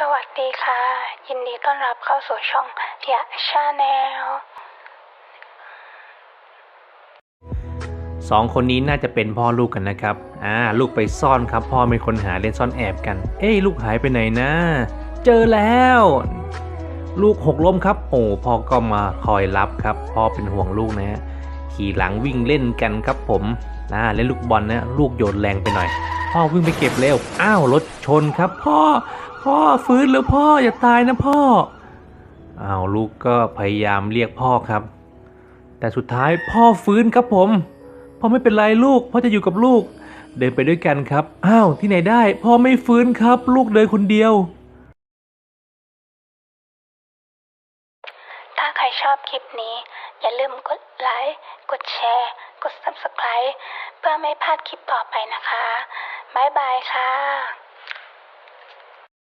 สวัสดีค่ะ ยินดีต้อนรับเข้าสู่ช่องยะชาแนลสองคนนี้น่าจะเป็นพ่อลูกกันนะครับ อ่า ลูกไปซ่อนครับ พ่อเป็นคนหาเล่นซ่อนแอบกัน เอ้ยลูกหายไปไหนนะ เจอแล้ว ลูกหกล้มครับ โอ้พ่อก็มาคอยรับครับ พ่อเป็นห่วงลูกนะฮะขี่หลังวิ่งเล่นกันครับผมนะเล่นลูกบอลนะ ลูกโยนแรงไปหน่อย พ่อวิ่งไปเก็บเร็ว อ้าวรถชนครับ พ่อ พ่อฟื้นแล้วพ่ออย่าตายนะพ่อ อ้าวลูกก็พยายามเรียกพ่อครับ แต่สุดท้ายพ่อฟื้นครับผม พ่อไม่เป็นไรลูก พ่อจะอยู่กับลูก เดินไปด้วยกันครับ อ้าวที่ไหนได้ พ่อไม่ฟื้นครับ ลูกเดินคนเดียว ถ้าใครชอบคลิปนี้ อย่าลืมกดไลค์ กดแชร์ กด Subscribe เพื่อไม่พลาดคลิปต่อไปนะคะ บ๊ายบายค่ะ